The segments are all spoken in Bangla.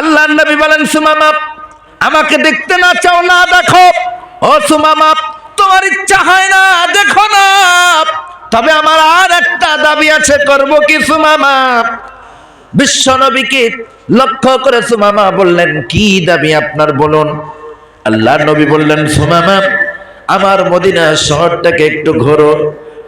আল্লাহ নবী বলেন সুমামা আমাকে দেখতে না, চাও না, দেখো। ও সুমামা তোমার ইচ্ছা হয় না, দেখো না। তবে আমার আর একটা দাবি আছে, করব কি সুমামা বিশ্ব নবীকে লক্ষ্য করে সুমামা বললেন, কি দাবি আপনার, বলুন? আল্লাহ নবী বললেন সুমামা আমার মদিনা শহরটাকে একটু ঘোরো।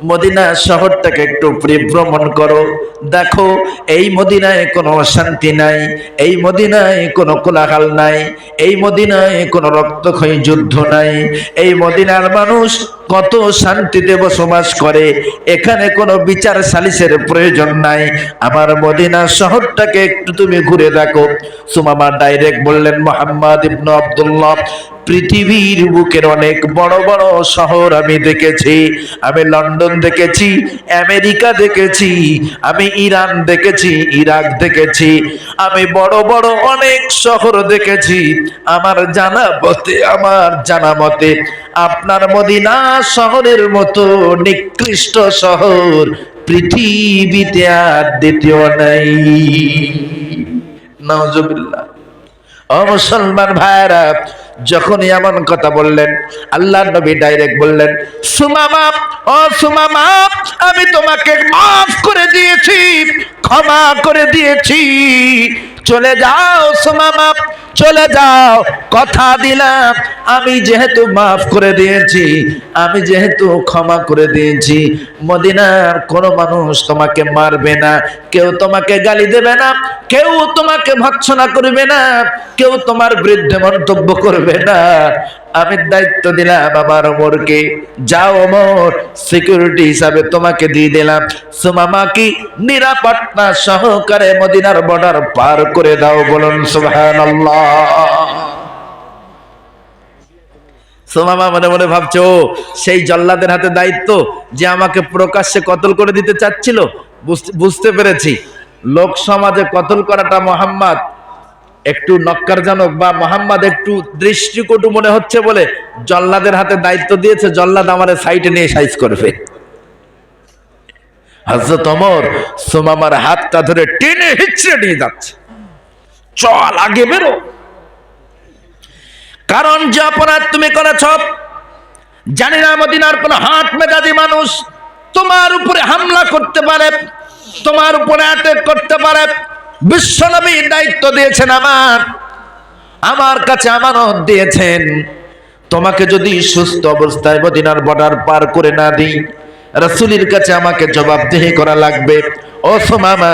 মদিনা শহরটাকে একটু পরিভ্রমণ করো। দেখো, এই মদিনায় কোনো শান্তি নাই, এই মদিনায় কোনো কোলাহাল নাই, এই মদিনায় কোনো রক্তক্ষয়ী যুদ্ধ নাই, এই মদিনার মানুষ কত শান্তিতে বসবাস করে, এখানে কোনো বিচার সালিসের প্রয়োজন নাই। আমার মদিনা শহরটাকে একটু তুমি ঘুরে দেখো। সুমামা ডাইরেক্ট বললেন, মোহাম্মদ ইবনু আব্দুল্লাহ, পৃথিবীর বুকের অনেক বড় বড় শহর আমি দেখেছি। আমি লন্ডন দেখেছি, আমেরিকা দেখেছি, আমি ইরান দেখেছি, ইরাক দেখেছি। আমি বড় বড় অনেক শহর দেখেছি। আমার জানা মতে, আমার জানা মতে আপনার মদিনা শহরের মতো নিকৃষ্ট শহর পৃথিবীতে আর দ্বিতীয় নাই। নজবিল্লা ও মুসলমান ভাইরা যখনই এমন কথা বললেন আল্লাহ নবী ডাইরেক্ট বললেন, সুমামা, ও সুমামা, আমি তোমাকে মাফ করে দিয়েছি, ক্ষমা করে দিয়েছি। চলে যাও সুমামা চলে যাও, কথা দিলাম। আমি যেহেতু মাফ করে দিয়েছি, আমি যেহেতু ক্ষমা করে দিয়েছি, মদিনার কোনো মানুষ তোমাকে মারবে না, কেউ তোমাকে গালি দেবে না, কেউ তোমাকে ভৎসনা করবে না, কেউ তোমার বিরুদ্ধে মন্তব্য করবে না। আমি দায়িত্ব দিলাম বাবার ওমরকে। যাও ওমর সিকিউরিটি হিসাবে তোমাকে দিয়ে দিলাম। সুমামা কি নিরাপত্তা সহকারে মদিনার বর্ডার পার করে দাও বলুন, সুবহানাল্লাহ। সোমামা মনে মনে ভাবছ, সেই জল্লাদের হাতে দায়িত্ব যে আমাকে প্রকাশ্যে কতল করে দিতে চাচ্ছিল? বুঝতে- পেরেছি। লোক সমাজে কতল করাটা মোহাম্মদ একটু নক্কারজনক বা মোহাম্মদ একটু দৃষ্টিকটু মনে হচ্ছে বলে জল্লাদের হাতে দায়িত্ব দিয়েছে, জল্লাদ আমার সাইটে নিয়ে সাইজ করবে। হজরত অমর সোমামার হাতটা ধরে টেনে হিচড়ে নিয়ে যাচ্ছে। চল আগে বেরো। কারণ যে অপরাধ তুমি করেছ, জানি না মদিনার কোন হাত মেজাজি মানুষ তোমার উপরে হামলা করতে পারে, তোমার উপরে অ্যাটাক করতে পারে বিশ্বনবী দায়িত্ব দিয়েছেন আমার। আমার কাছে আমানত দিয়েছেন। তোমাকে যদি সুস্থ অবস্থায় মদিনার বর্ডার পার করে না দিই, রাসুলির কাছে আমাকে জবাবদেহি করা লাগবে। ও সোমামা,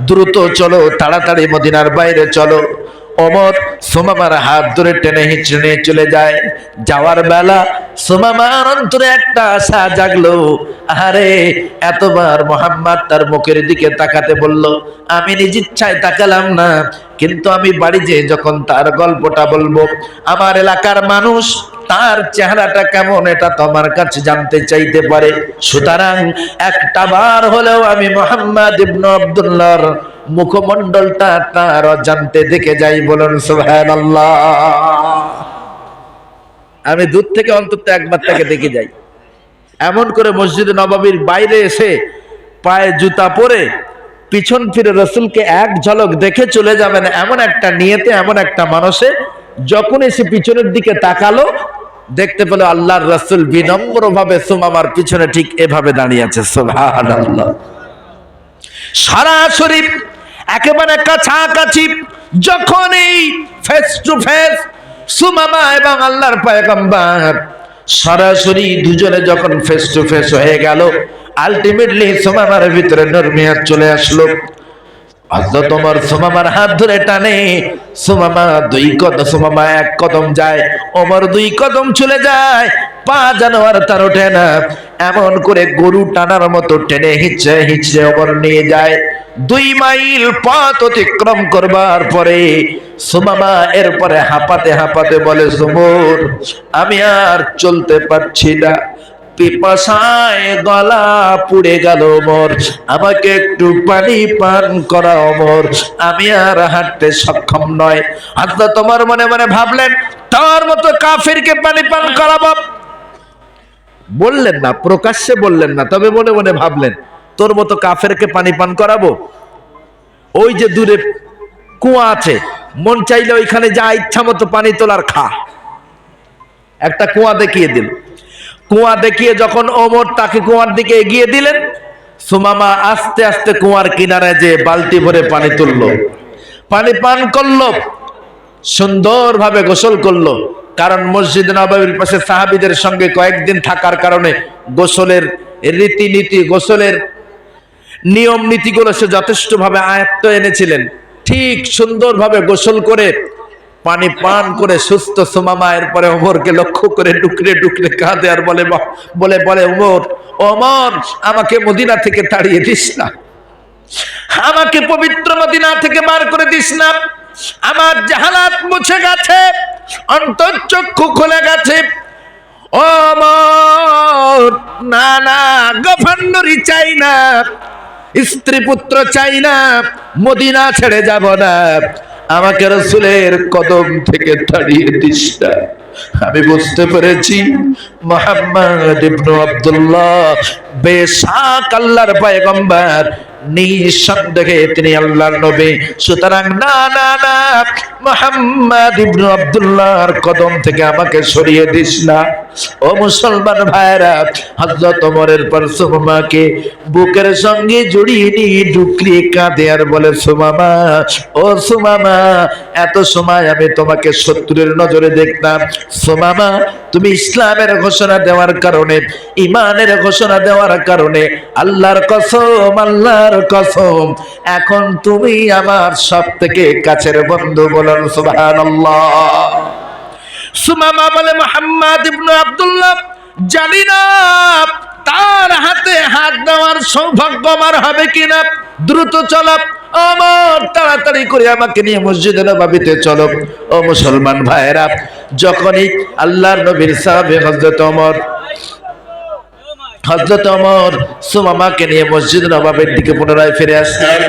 দ্রুত চলো, তাড়াতাড়ি মদিনার বাইরে চলো। অমর। সোমামার হাত ধরে টেনে হিঁচড়ে চলে যায়। যাওয়ার বেলা সোমামার অন্তরে একটা আশা জাগলো। আরে এতবার মোহাম্মদ তার মুখের দিকে তাকাতে বলল, আমি নিজ ইচ্ছায় তাকালাম না, কিন্তু আমি বাড়ি যেয়ে যখন তার গল্পটা বলব, আমার এলাকার মানুষ তার চেহারাটা কেমন এটা তোমার কাছে জানতে চাইতে পারে। সুতরাং একটা বার হলেও আমি মোহাম্মদ ইবনু আব্দুল্লাহর মুখমণ্ডলটা তার জানতে দেখে যাই বলুন, সুবহানাল্লাহ। আমি দূর থেকে অন্তত একবার তাকে দেখে যাই। এমন করে মসজিদে নবাবির বাইরে এসে পায়ে জুতা পরে পিছন ফিরে রসুলকে এক ঝলক দেখে চলে যাবেন এমন একটা নিয়েতে, এমন একটা মানুষে যখন এসে পিছনের দিকে তাকালো, দেখতে পেল আল্লাহর রসুল বিনম্র ভাবে সুমামার পিছনে ঠিক এভাবে দাঁড়িয়ে আছে সারা সরাসরি একেবারে কাছাকাছি যখনই ফেস টু ফেস সুমামা এবং আল্লাহর পায়গম্বর সরাসরি দুজনে যখন ফেস টু ফেস হয়ে গেল আলটিমেটলি সুমামার ভিতরে নরমিয়াত চলে আসলো। হযরত ওমর সুমামার হাত ধরে টানে, সুমামা দুই কদম, সুমামা এক কদম যায়, ওমর দুই কদম চলে যায় পা জানোয়ার তার ওঠে না। এমন করে গরু টানার মতো টেনে হিচড়ে হিচড়ে ওমর নিয়ে যায়। দুই মাইল পথ অতিক্রম করবার পরে সুমামা এরপরে হাঁপাতে হাঁপাতে বলে সুমর আমি আর চলতে পারছি না। পিপাসায় গলা পুড়ে গেল মোর আমাকে একটু পানি পান করা মোর আমি আর হাঁটতে সক্ষম নয়। হাতটা তোমার মনে মনে ভাবলেন, তার মতো কাফিরকে পানি পান করাবো বললেন না, প্রকাশ্যে বললেন না, তবে মনে মনে ভাবলেন, তোর মতো কাফেরকে পানি পান করাবো? ওই যে দূরে কুয়া আছে, মন চাইলে ওইখানে যা ইচ্ছা মতো পানি তোলার খা। একটা কুয়া দেখিয়ে দিল। কুয়া দেখিয়ে যখন ওমর তাকে কুয়ার দিকে এগিয়ে দিলেন, সুমামা আস্তে আস্তে কুয়ার কিনারে যে বালতি ভরে পানি তুললো। পানি পান করল, সুন্দরভাবে গোসল করল। কারণ মসজিদ নবাবির পাশে সাহাবিদের সঙ্গে কয়েকদিন থাকার কারণে গোসলের রীতিনীতি, গোসলের নিয়ম নীতিগুলো সে যথেষ্টভাবে আয়ত্ত এনেছিলেন। ঠিক সুন্দরভাবে গোসল করে পানি পান করে সুস্থ সুমামা, এরপরে ওমরকে লক্ষ্য করে ডুকরে ডুকরে কাঁদে আর বলে বলে বলে ওমর ওমর, আমাকে মদিনা থেকে তাড়িয়ে দিস না। আমাকে পবিত্র মদিনা থেকে বার করে দিস না। আমার জাহালাত মুছে গেছে। অন্তর্চক্ষু খুলে গেছে। না না গফন্ডরি চাই না, স্ত্রী পুত্র চাই না, মদিনা ছেড়ে যাব না। আমাকে রসুলের কদম থেকে তাড়িয়ে দিস না। আমি বুঝতে পেরেছি, মোহাম্মদ ইবনু আব্দুল্লাহ বেশাক আল্লাহর পয়গম্বর, নিঃসন্দেহে তিনি আল্লাহর নবী। সুতরাং না না না বুকের সঙ্গে জড়িয়ে নিয়ে কাঁদে আর বলে, সুমামা, ও সুমামা, এত সময় আমি তোমাকে শত্রুর নজরে দেখতাম। সুমামা, তুমি ইসলামের ঘোষণা দেওয়ার কারণে ইমানের ঘোষণা দেওয়ার কারণে, আল্লাহর কসম আল্লাহর কসম, এখন তুমি আমার সব থেকে কাছের বন্ধু বলেন সুবহানাল্লাহ। সুমামা বলে মোহাম্মদ ইবনু আব্দুল্লাহ জানি না তার হাতে হাত দেওয়ার সৌভাগ্য আমার হবে কিনা। দ্রুত চলো আমার তাড়াতাড়ি করে আমাকে নিয়ে মসজিদে নবাবিতে চলো। ও মুসলমান ভাইয়েরা যখনই আল্লাহর নবীর সাহাবে হজরত অমর হজরত ওমর সুমামাকে নিয়ে মসজিদ নবাবের দিকে পুনরায় ফিরে আসলেন।